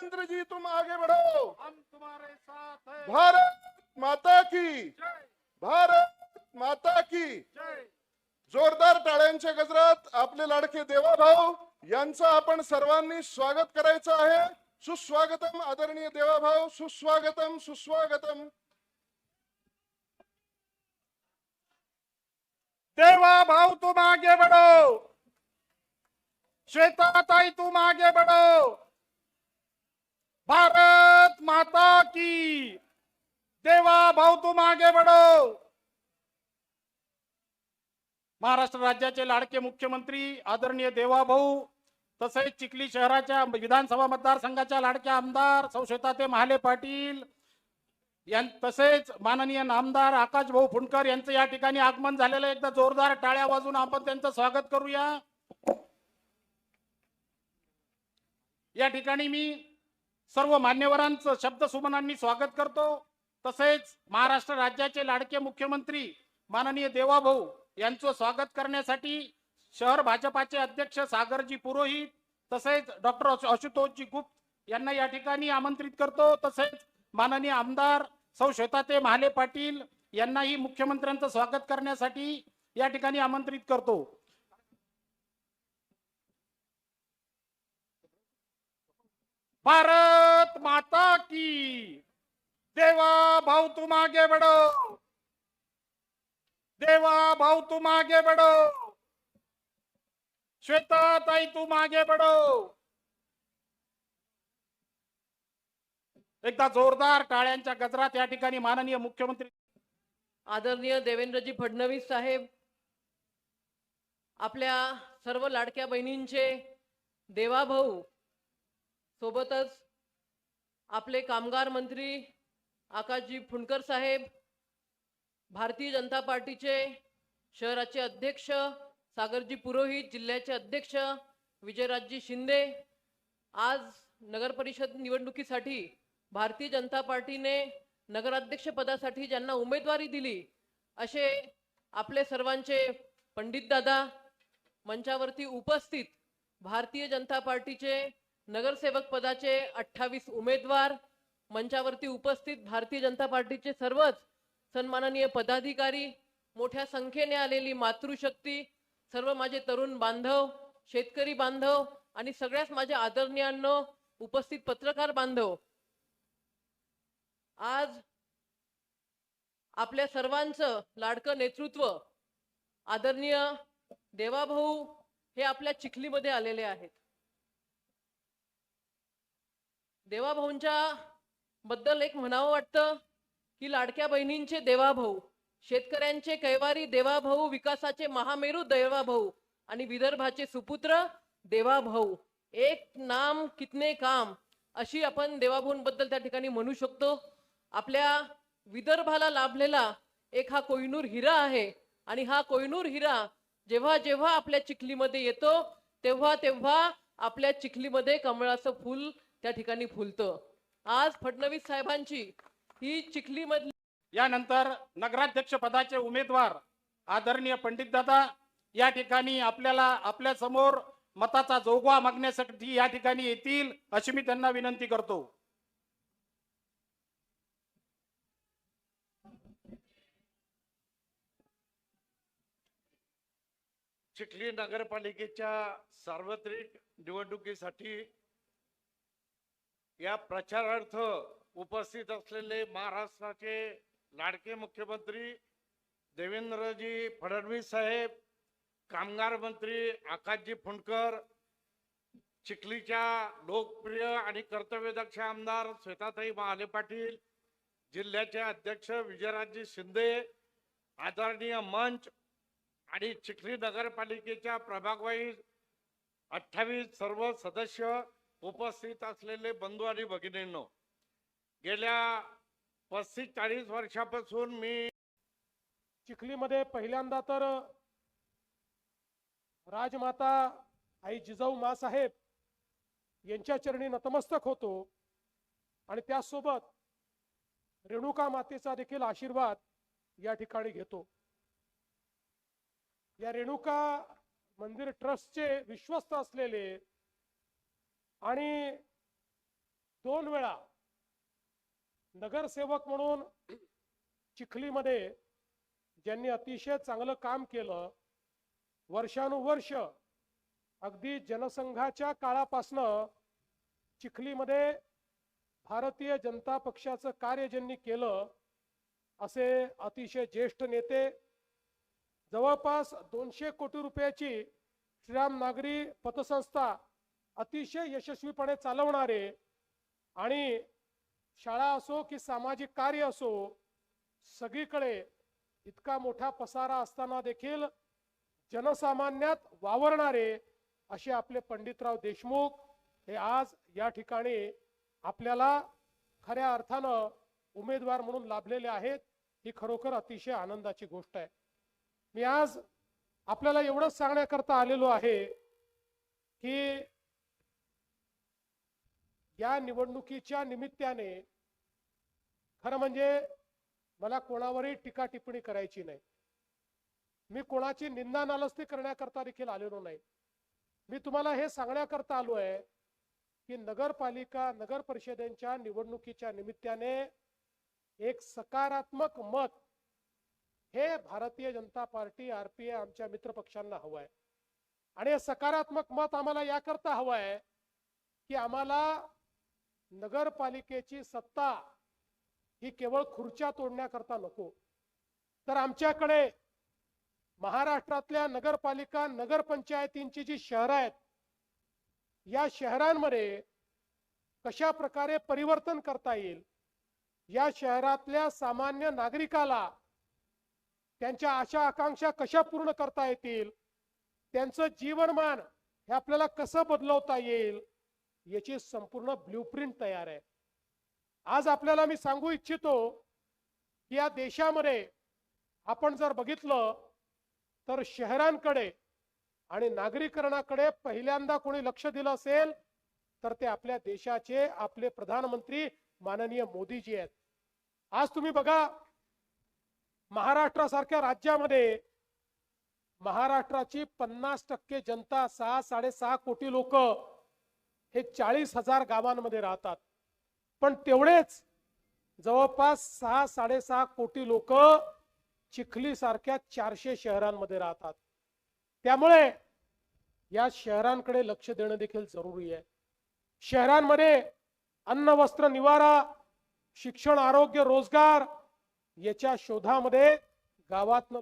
देवेंद्र जी तुम आगे बढ़ो। हम तुम्हारे साथ हैं। भारत माता की। जय। भारत माता की। जय। जोरदार टाळ्यांच्या गजरात आपले लाडके देवाभाऊ यांचं आपण सर्वांनी स्वागत करायचं आहे. सुस्वागतम आदरणीय देवाभाऊ सुस्वागतम सुस्वागतम. देवा भाव तुम आगे बढ़ो. श्वेता ताई तुम आगे बढ़ो. भारत माता की। देवा भाऊ तू मागे बडो। महाराष्ट्र राज्याचे लाडके मुख्यमंत्री आदरणीय देवा भाऊ तसेच चिखली शहराच्या विधानसभा मतदारसंघाच्या लाडक्या आमदार सौशेताते महाले पाटील तसेच माननीय नामदार आकाश भाऊ फुंडकर यांचं या ठिकाणी आगमन झालेलं एकदा जोरदार टाळ्या वाजून आपण त्यांचं स्वागत करूया. या ठिकाणी मी सर्व मान्यवरांचं शब्द सुमनांनी स्वागत करतो. तसेच महाराष्ट्र राज्याचे लाडके मुख्यमंत्री माननीय देवाभाऊ यांचं स्वागत करण्यासाठी शहर भाजपाचे अध्यक्ष सागरजी पुरोहित तसेच डॉक्टर आशुतोषजी गुप्त यांना या ठिकाणी आमंत्रित करतो. तसेच माननीय आमदार सौ श्वेताते महाले पाटील यांनाही मुख्यमंत्र्यांचं स्वागत करण्यासाठी या ठिकाणी आमंत्रित करतो. भारत माता की। देवा भाऊ तू मागे बडो। देवा भाऊ तू मागे बडो। श्वेता ताई तू मागे बडो। एकदा जोरदार टाळ्यांच्या गजरात या ठिकाणी माननीय मुख्यमंत्री आदरणीय देवेंद्रजी फडणवीस साहेब आपल्या सर्व लाडक्या बहिणींचे देवाभाऊ सोबतच आपले कामगार मंत्री आकाशजी फुंडकर साहेब भारतीय जनता पार्टीचे शहराचे अध्यक्ष सागरजी पुरोहित जिल्ह्याचे अध्यक्ष विजयराजजी शिंदे आज नगर परिषद निवडणुकीसाठी भारतीय जनता पार्टीने नगराध्यक्ष पदासाठी ज्यांना उमेदवारी दिली असे आपले सर्वांचे पंडितदादा मंचावरती उपस्थित भारतीय जनता पार्टीचे नगरसेवक पदाचे अठ्ठावीस उमेदवार मंचावरती उपस्थित भारतीय जनता पार्टीचे सर्वच सन्माननीय पदाधिकारी मोठ्या संख्येने आलेली मातृशक्ती सर्व माझे तरुण बांधव शेतकरी बांधव आणि सगळ्याच माझ्या आदरणीयांनो उपस्थित पत्रकार बांधव. आज आपल्या सर्वांचं लाडकं नेतृत्व आदरणीय देवाभाऊ हे आपल्या चिखलीमध्ये आलेले आहेत. देवाभाऊंच्या बद्दल एक म्हणावं वाटतं की लाडक्या बहिणींचे देवाभाऊ शेतकऱ्यांचे कैवारी देवाभाऊ विकासाचे महामेरू देवाभाऊ आणि विदर्भाचे सुपुत्र देवाभाऊ. एक नाम कितने काम अशी आपण देवाभाऊंबद्दल त्या ठिकाणी म्हणू शकतो. आपल्या विदर्भाला लाभलेला एक हा कोहिनूर हिरा आहे आणि हा कोहिनूर हिरा जेव्हा जेव्हा आपल्या चिखलीमध्ये येतो तेव्हा तेव्हा आपल्या चिखलीमध्ये कमळाचं फूल त्या ठिकाणी फुलतं. आज फडणवीस साहेबांची ही चिखलीमधली यानंतर नगराध्यक्ष पदाचे उमेदवार आदरणीय पंडित दादा या ठिकाणी आपल्याला आपल्यासमोर मताचा जोगवा मागण्यासाठी या ठिकाणी येतील अशी मी त्यांना विनंती करतो. चिखली नगरपालिकेच्या सार्वत्रिक निवडणुकीसाठी या प्रचारार्थ उपस्थित असलेले महाराष्ट्राचे लाडके मुख्यमंत्री देवेंद्रजी फडणवीस साहेब कामगार मंत्री आकाशजी फुंडकर चिखलीच्या लोकप्रिय आणि कर्तव्यदक्ष आमदार श्वेताताई महाले पाटील जिल्ह्याचे अध्यक्ष विजयराजजी शिंदे आदरणीय मंच आणि चिखली नगरपालिकेच्या प्रभागवाई अठ्ठावीस सर्व सदस्य उपस्थित असलेले बंधू आणि भगिनींनो गेल्या पस्तीस चाळीस वर्षापासून मी चिखलीमध्ये पहिल्यांदा तर राजमाता आई जिजाऊ मासाहेब यांच्या चरणी नतमस्तक होतो आणि त्यासोबत रेणुका मातेचा देखील आशीर्वाद या ठिकाणी घेतो. या रेणुका मंदिर ट्रस्टचे विश्वस्त असलेले आणि दोन वेळा नगरसेवक म्हणून चिखलीमध्ये ज्यांनी अतिशय चांगलं काम केलं वर्षानुवर्ष अगदी जनसंघाच्या काळापासनं चिखलीमध्ये भारतीय जनता पक्षाचं कार्य ज्यांनी केलं असे अतिशय ज्येष्ठ नेते जवळपास दोनशे कोटी रुपयाची श्रीराम नागरी पतसंस्था अतिशय यशस्वीपणे चालवणारे आणि शाळा असो की सामाजिक कार्य असो सगळीकडे इतका मोठा पसारा असताना देखील जनसामान्यात वावरणारे असे आपले पंडितराव देशमुख हे आज या ठिकाणी आपल्याला खऱ्या अर्थानं उमेदवार म्हणून लाभलेले आहेत ही खरोखर अतिशय आनंदाची गोष्ट आहे. मी आज आपल्याला एवढंच सांगण्याकरता आलेलो आहे की या निवडणुकीच्या निमित्ताने खरं म्हणजे मला कोणावरही टीका टिप्पणी करायची नाही. मी कोणाची निंदा नालस्ती करण्याकरता देखील आलेलो नाही. मी तुम्हाला हे सांगण्याकरता आलो आहे की नगरपालिका नगर परिषदेच्या निवडणुकीच्या निमित्ताने एक सकारात्मक मत हे भारतीय जनता पार्टी आरपीआय आमच्या मित्र पक्षांना हवं आहे. आणि हे सकारात्मक मत आम्हाला याकरता हवं आहे की आम्हाला नगरपालिकेची सत्ता ही केवळ खुर्च्या तोडण्याकरता नको. तर आमच्याकडे महाराष्ट्रातल्या नगरपालिका नगरपंचायतींची जी शहरं आहेत या शहरांमध्ये कशा प्रकारे परिवर्तन करता येईल? या शहरातल्या सामान्य नागरिकाला त्यांच्या आशा आकांक्षा कशा पूर्ण करता येतील? त्यांचं जीवनमान हे आपल्याला कसं बदलवता येईल? याची संपूर्ण ब्ल्यूप्रिंट तयार आहे. आज आपल्याला मी सांगू इच्छितो की या देशामध्ये आपण जर बघितलं तर शहरांकडे आणि नागरीकरणाकडे पहिल्यांदा कोणी लक्ष दिलं असेल तर ते आपल्या देशाचे आपले प्रधानमंत्री माननीय मोदीजी आहेत. आज तुम्ही बघा महाराष्ट्रासारख्या राज्यामध्ये महाराष्ट्राची पन्नास टक्के जनता सहा साडेसहा कोटी लोक हे चाळीस हजार गावांमध्ये राहतात. पण तेवढेच जवळपास सहा साडेसहा कोटी लोक चिखली सारख्या चारशे शहरांमध्ये राहतात. त्यामुळे या शहरांकडे लक्ष देणं देखील जरुरी आहे. शहरांमध्ये अन्न वस्त्र निवारा शिक्षण आरोग्य रोजगार याच्या शोधामध्ये गावातनं